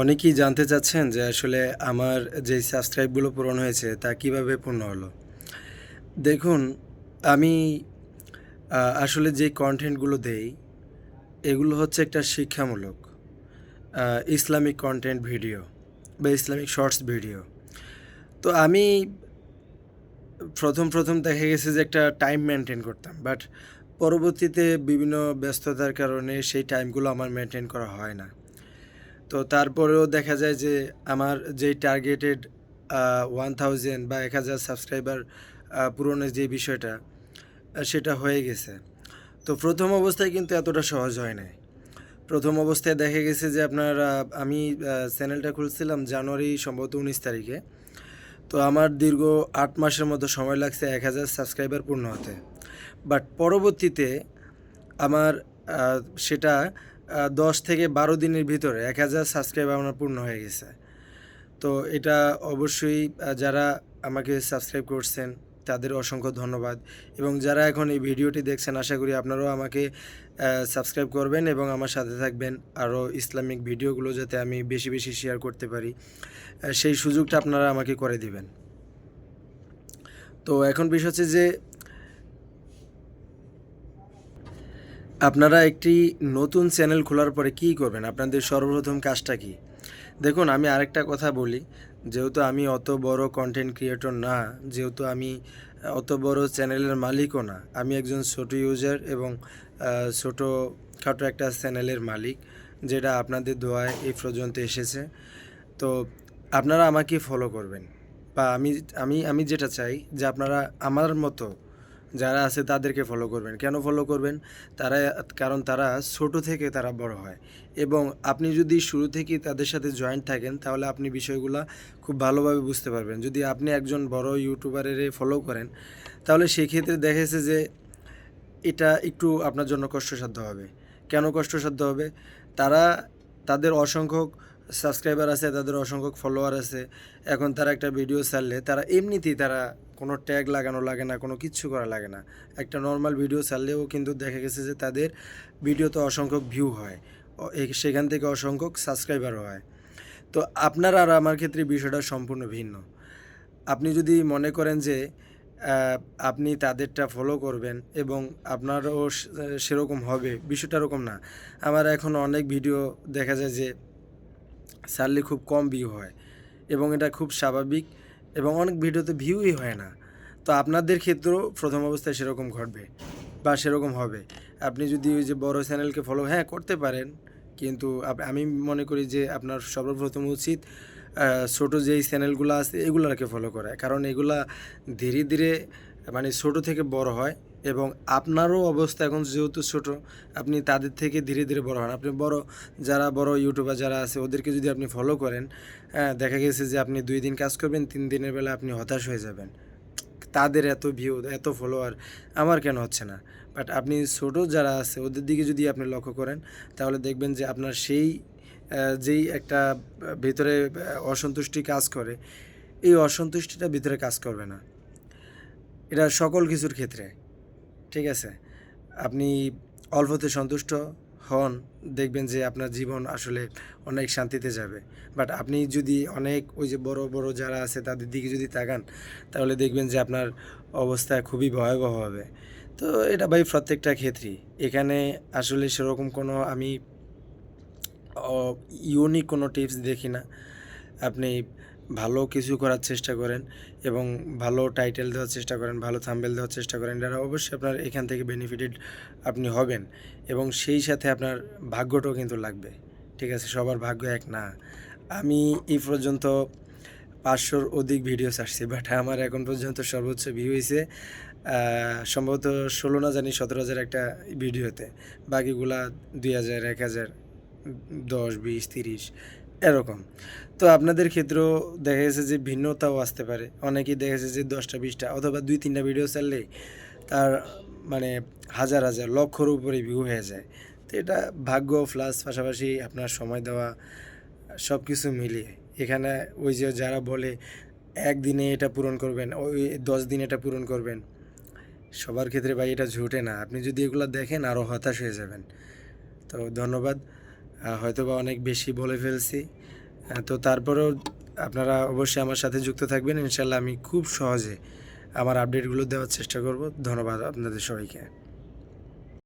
অনেকেই জানতে চাচ্ছেন যে আসলে আমার যে সাবস্ক্রাইবগুলো পূরণ হয়েছে, তা কীভাবে পূর্ণ হলো? দেখুন, আমি আসলে যে কন্টেন্টগুলো দেই, এগুলো হচ্ছে একটা শিক্ষামূলক ইসলামিক কন্টেন্ট ভিডিও বা ইসলামিক শর্টস ভিডিও তো আমি প্রথম প্রথম দেখা গেছে যে একটা টাইম মেনটেন করতাম বাট পরবর্তীতে বিভিন্ন ব্যস্ততার কারণে সেই টাইমগুলো আমার মেনটেন করা হয় না। তো তারপরেও দেখা যায় যে আমার যেই টার্গেটেড ওয়ান থাউজেন্ড বা এক হাজার সাবস্ক্রাইবার পূরণের যে বিষয়টা সেটা হয়ে গেছে। তো প্রথম অবস্থায় কিন্তু এতটা সহজ হয় নাই। প্রথম অবস্থায় দেখা গেছে যে আপনার আমি চ্যানেলটা খুলছিলাম জানুয়ারি সম্ভবত উনিশ তারিখে। তো আমার দীর্ঘ আট মাসের মতো সময় লাগছে এক হাজার সাবস্ক্রাইবার পূর্ণ হতে। বাট পরবর্তীতে আমার সেটা দশ থেকে বারো দিনের ভিতরে এক হাজার সাবস্ক্রাইব আমার পূর্ণ হয়ে গেছে। তো এটা অবশ্যই যারা আমাকে সাবস্ক্রাইব করছেন, তাদের অসংখ্য ধন্যবাদ। এবং যারা এখন এই ভিডিওটি দেখছেন, আশা করি আপনারাও আমাকে সাবস্ক্রাইব করবেন এবং আমার সাথে থাকবেন। আরও ইসলামিক ভিডিওগুলো যাতে আমি বেশি বেশি শেয়ার করতে পারি সেই সুযোগটা আপনারা আমাকে করে দিবেন। তো এখন বিষয় হচ্ছে যে আপনারা একটি নতুন চ্যানেল খোলার পরে কী করবেন? আপনাদের সর্বপ্রথম কাজটা কি? দেখুন, আমি আরেকটা কথা বলি। যেহেতু আমি অত বড় কন্টেন্ট ক্রিয়েটর না, যেহেতু আমি অত বড় চ্যানেলের মালিকও না, আমি একজন ছোট ইউজার এবং ছোটো খাটো একটা চ্যানেলের মালিক, যেটা আপনাদের দোয়ায় এই পর্যন্ত এসেছে। তো আপনারা আমাকে ফলো করবেন। বা আমি আমি আমি যেটা চাই যে আপনারা আমার মতো যারা আছে তাদেরকে ফলো করবেন। কেন ফলো করবেন? তারা, কারণ তারা ছোট থেকে তারা বড় হয়। এবং আপনি যদি শুরু থেকেই তাদের সাথে জয়েন্ট থাকেন, তাহলে আপনি বিষয়গুলো খুব ভালোভাবে বুঝতে পারবেন। যদি আপনি একজন বড় ইউটিউবারের ফলো করেন, তাহলে সেক্ষেত্রে দেখেছে যে এটা একটু আপনার জন্য কষ্টসাধ্য হবে। কেন কষ্টসাধ্য হবে? তারা, তাদের অসংখ্য সাবস্ক্রাইবার আছে, তাদের অসংখ্য ফলোয়ার আছে। এখন তারা একটা ভিডিও ছাড়লে তারা এমনিতেই তারা কোনো ট্যাগ লাগানো লাগে না, কোনো কিচ্ছু করা লাগে না। একটা নর্মাল ভিডিও ছাড়লেও কিন্তু দেখা গেছে যে তাদের ভিডিওতে অসংখ্য ভিউ হয়। সেখান থেকে অসংখ্য সাবস্ক্রাইবারও হয়। তো আপনার আর আমার ক্ষেত্রে বিষয়টা সম্পূর্ণ ভিন্ন। আপনি যদি মনে করেন যে আপনি তাদেরটা ফলো করবেন এবং আপনারও সেরকম হবে, বিষয়টা এরকম না। আমার এখন অনেক ভিডিও দেখা যায় যে সারলে খুব কম ভিউ হয় এবং এটা খুব স্বাভাবিক এবং অনেক ভিডিওতে ভিউই হয় না। তো আপনাদের ক্ষেত্রেও প্রথম অবস্থায় সেরকম ঘটবে বা সেরকম হবে। আপনি যদি ওই যে বড় চ্যানেলকে ফলো হ্যাঁ করতে পারেন, কিন্তু আমি মনে করি যে আপনার সর্বপ্রথম উচিত ছোট যেই চ্যানেলগুলো আছে, এগুলোকে ফলো করা। কারণ এগুলা ধীরে ধীরে মানে ছোট থেকে বড় হয় এবং আপনারও অবস্থা এখন যেহেতু ছোট, আপনি তাদের থেকে ধীরে ধীরে বড় হন। আপনি বড় যারা বড় ইউটিউবার যারা আছে, ওদেরকে যদি আপনি ফলো করেন হ্যাঁ দেখা গেছে যে আপনি দুই দিন কাজ করবেন, তিন দিনের বেলা আপনি হতাশ হয়ে যাবেন। তাদের এত ভিউ এত ফলোয়ার আমার কেন হচ্ছে না? বাট আপনি ছোট যারা আছে, ওদের দিকে যদি আপনি লক্ষ্য করেন, তাহলে দেখবেন যে আপনার সেই যেই একটা ভিতরে অসন্তুষ্টি কাজ করে, এই অসন্তুষ্টিটা ভিতরে কাজ করবে না। এটা সকল কিছুর ক্ষেত্রে, ঠিক আছে? আপনি অল্পতে সন্তুষ্ট হন, দেখবেন যে আপনার জীবন আসলে অনেক শান্তিতে যাবে। বাট আপনি যদি অনেক, ওই যে বড় বড় যারা আছে তাদের দিকে যদি তাকান, তাহলে দেখবেন যে আপনার অবস্থা খুবই ভয়াবহ হবে। তো এটা ভাই প্রত্যেকটা ক্ষেত্রেই। এখানে আসলে সেরকম কোনো আমি ইউনিক কোনো টিপস দেখি না। আপনি ভালো কিছু করার চেষ্টা করেন এবং ভালো টাইটেল দেওয়ার চেষ্টা করেন, ভালো থাম্বেল দেওয়ার চেষ্টা করেন যারা অবশ্যই আপনার এখান থেকে বেনিফিটেড আপনি হবেন এবং সেই সাথে আপনার ভাগ্যটাও কিন্তু লাগবে। ঠিক আছে? সবার ভাগ্য এক না। আমি এই পর্যন্ত পাঁচশোর অধিক ভিডিও ছাড়ছি বাট আমার এখন পর্যন্ত সর্বোচ্চ ভিউ হয়েছে সম্ভবত ষোলো না জানি সতেরো হাজার একটা ভিডিওতে বাকিগুলা দুই হাজার, এক হাজার, দশ, বিশ, তিরিশ। এরকম। তো আপনাদের ক্ষেত্রেও দেখা গেছে যে ভিন্নতাও আসতে পারে। অনেকেই দেখা গেছে যে দশটা, বিশটা অথবা দুই, তিনটা ভিডিও চাললেই তার মানে হাজার হাজার, লক্ষর উপরে ভিউ হয়ে যায়। তো এটা ভাগ্য প্লাস পাশাপাশি আপনার সময় দেওয়া সব কিছু মিলিয়ে। এখানে ওই যে যারা বলে একদিনে এটা পূরণ করবেন, ওই দশ দিন এটা পূরণ করবেন, সবার ক্ষেত্রে ভাই এটা ঝুটে না। আপনি যদি এগুলো দেখেন আরও হতাশ হয়ে যাবেন। তো ধন্যবাদ। হয়তোবা অনেক বেশি বলে ফেলছি। তো তারপরেও আপনারা অবশ্যই আমার সাথে যুক্ত থাকবেন। ইনশাল্লাহ আমি খুব সহজে আমার আপডেটগুলো দেওয়ার চেষ্টা করব। ধন্যবাদ আপনাদের সবাইকে।